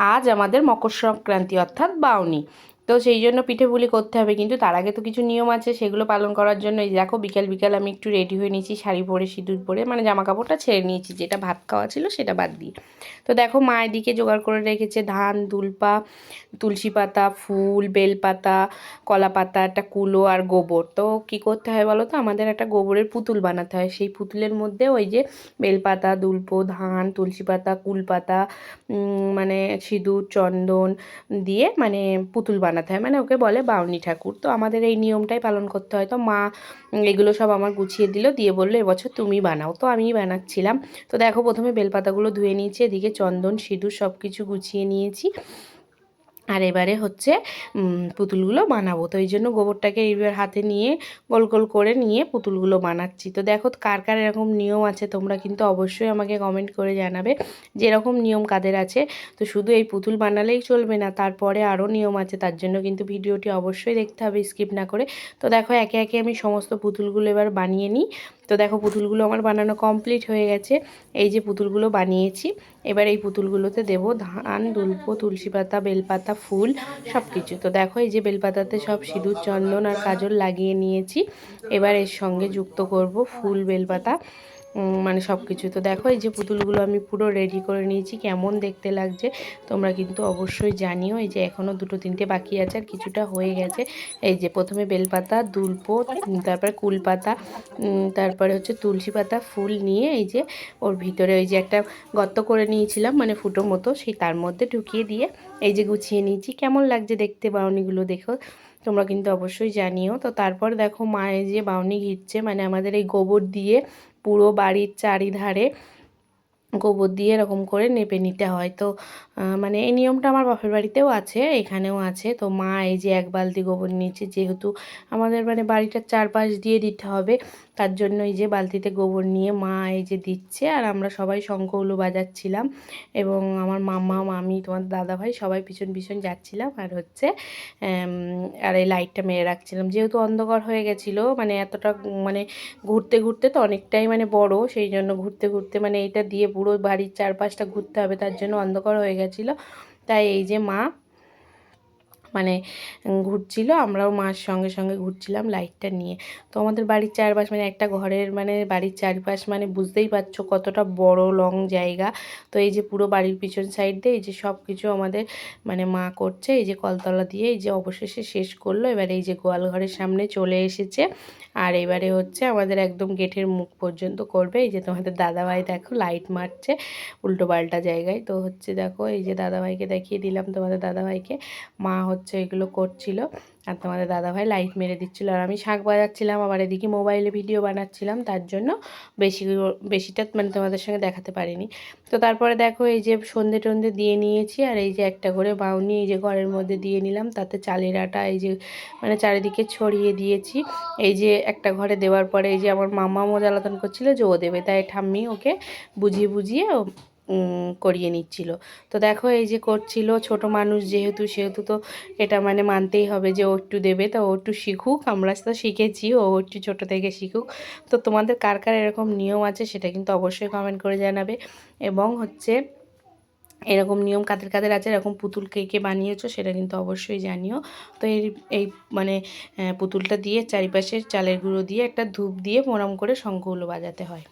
আজ আমাদের মকর সংক্রান্তি অর্থাৎ বাউনি। তো সেই জন্য পিঠে পুলি করতে হবে। কিন্তু তার আগে তো কিছু নিয়ম আছে, সেগুলো পালন করার জন্য এই দেখো, বিকেল বিকাল আমি একটু রেডি হয়ে নিয়েছি, শাড়ি পরে, সিঁদুর পরে মানে জামা কাপড়টা ছেড়ে নিয়েছি, যেটা ভাত খাওয়া ছিল সেটা বাদ দিয়ে। তো দেখো মায়ের দিকে জোগাড় করে রেখেছে ধান, দুলপা, তুলসী পাতা, ফুল, বেলপাতা, কলা পাতা, একটা কুলো আর গোবর। তো কি করতে হয় বলো তো, আমাদের একটা গোবরের পুতুল বানাতে হয়। সেই পুতুলের মধ্যে ওই যে বেলপাতা, দুলপো, ধান, তুলসী পাতা, কুল পাতা মানে সিঁদুর, চন্দন দিয়ে মানে পুতুল বানাতে বানাতে হয়। মানে ওকে বলে, বাউনি ঠাকুর, তো আমাদের এই নিয়মটাই পালন করতে হয়। তো মা এগুলো সব আমার গুছিয়ে দিল, দিয়ে বলল, এবছর তুমি বানাও। তো আমিই বানাচ্ছিলাম। তো দেখো, প্রথমে বেলপাতাগুলো ধুয়ে নিয়েছি, এদিকে চন্দন, সিঁদুর সব কিছু গুছিয়ে নিয়েছি। আর এবারে হচ্ছে পুতুলগুলো বানাবো। তো এই জন্য গোবরটাকে এইবার হাতে নিয়ে গোল গোল করে নিয়ে পুতুলগুলো বানাচ্ছি। তো দেখো কার কার এরকম নিয়ম আছে তোমরা কিন্তু অবশ্যই আমাকে কমেন্ট করে জানাবে যে এরকম নিয়ম কাদের আছে। তো শুধু এই পুতুল বানালেই চলবে না, তারপরে আরও নিয়ম আছে, তার জন্য কিন্তু ভিডিওটি অবশ্যই দেখতে হবে, স্কিপ না করে। তো দেখো একে একে আমি সমস্ত পুতুলগুলো এবার বানিয়ে নিই। তো দেখো পুতুলগুলো আমার বানানো কমপ্লিট হয়ে গেছে। এই যে পুতুলগুলো বানিয়েছি, এবার এই পুতুলগুলোতে দেব ধান, দুলপো, তুলসী পাতা, বেলপাতা, ফুল সব কিছু তো দেখো এই যে বেলপাতাতে সব সিঁদুর, চন্দন আর কাজল লাগিয়ে নিয়েছি। এবার এর সঙ্গে যুক্ত করব ফুল, বেলপাতা। মানে সব কিছু তো দেখো, এই যে পুতুলগুলো আমি পুরো রেডি করে নিয়েছি, কেমন দেখতে লাগছে তোমরা কিন্তু অবশ্যই জানিও। এই যে এখনও দুটো তিনটে বাকি আছে আর কিছুটা হয়ে গেছে। এই যে প্রথমে বেলপাতা, দুলপো তারপরে কুলপাতা তারপরে হচ্ছে তুলসী পাতা, ফুল নিয়ে এই যে ওর ভিতরে ওই যে একটা গর্ত করে নিয়েছিলাম মানে ফুটো মতো, সেই তার মধ্যে ঢুকিয়ে দিয়ে এই যে গুছিয়ে নিয়েছি। কেমন লাগছে দেখতে বাউনিগুলো দেখো, তোমরা কিন্তু অবশ্যই জানিও। তো তারপর দেখো মায়ে যে বাউনি ঘিরছে মানে আমাদের এই গোবর দিয়ে পুরো বাড়ির চারিধারে গোবর দিয়ে এরকম করে নেপে নিতে হয়। তো মানে এই নিয়মটা আমার বাপের বাড়িতেও আছে, এখানেও আছে। তো মা এই যে এক বালতি গোবর নিয়েছে, যেহেতু আমাদের মানে বাড়িটার চারপাশ দিয়ে দিতে হবে, তার জন্য এই যে বালতিতে গোবর নিয়ে মা এই যে দিচ্ছে। আর আমরা সবাই শঙ্খগুলো বাজাচ্ছিলাম এবং আমার মামা, মামি, তোমার দাদাভাই সবাই পিছন পিছন যাচ্ছিলাম। আর হচ্ছে আর এই লাইটটা মেরে রাখছিলাম। যেহেতু অন্ধকার হয়ে গেছিল মানে এতটা মানে ঘুরতে ঘুরতে তো অনেকটাই মানে বড়, সেই জন্য ঘুরতে ঘুরতে মানে এটা দিয়ে পুরো বাড়ির চারপাশটা ঘুরতে হবে তার জন্য অন্ধকার হয়ে গেছিল। তাই এই যে মা মানে ঘুরছিল, আমরাও মার সঙ্গে সঙ্গে ঘুরছিলাম লাইটটা নিয়ে। তো আমাদের বাড়ির চারপাশ মানে একটা ঘরের মানে বাড়ির চারপাশ মানে বুঝতেই পারছ কতটা বড় লং জায়গা। তো এই যে পুরো বাড়ির পিছন সাইড দিয়ে এই যে সব কিছু আমাদের মানে মা করছে, এই যে কলতলা দিয়ে এই যে অবশেষে শেষ করল। এবারে এই যে গোয়াল ঘরের সামনে চলে এসেছে। আর এবারে হচ্ছে আমাদের একদম গেটের মুখ পর্যন্ত করবে। এই যে তোমাদের দাদাভাই দেখো লাইট মারছে উল্টো পাল্টা জায়গায়। তো হচ্ছে দেখো, এই যে দাদাভাইকে দেখিয়ে দিলাম তোমাদের দাদাভাইকে। মা হচ্ছে এগুলো করছিল। আর তোমাদের দাদাভাই লাইট মেরে দিচ্ছিল। আর আমি শাঁখ বাজাচ্ছিলাম, আবার এদিকে মোবাইলে ভিডিও বানাচ্ছিলাম, তার জন্য বেশি বেশিটা মানে তোমাদের সঙ্গে দেখাতে পারিনি। তো তারপরে দেখো, এই যে সন্ধে টন্ধে দিয়ে নিয়েছি, আর এই যে একটা করে বাউনি এই যে ঘরের মধ্যে দিয়ে নিলাম, তাতে চালের আটা, এই যে মানে চারিদিকে ছড়িয়ে দিয়েছি। এই যে একটা ঘরে দেওয়ার পরে এই যে আমার মামাও জ্বালাতন করছিল যে ও দেবে। তাই ঠাম্মি ওকে বুঝিয়ে বুঝিয়ে করিয়ে নিচ্ছিল। তো দেখো এই যে করছিল, ছোট মানুষ যেহেতু, সেহেতু তো এটা মানে মানতেই হবে যে ও একটু দেবে, তো ও একটু শিখুক। আমরা তো শিখেছি, ও একটু ছোটো থেকে শিখুক। তো তোমাদের কার কার এরকম নিয়ম আছে সেটা কিন্তু অবশ্যই কমেন্ট করে জানাবে। এবং হচ্ছে এরকম নিয়ম কাদের কাদের আছে, এরকম পুতুল কে কে বানিয়েছো সেটা কিন্তু অবশ্যই জানিও। তো এই এই মানে পুতুলটা দিয়ে চারিপাশে চালের গুঁড়ো দিয়ে একটা ধূপ দিয়ে মোরাম করে শঙ্খগুলো বাজাতে হয়।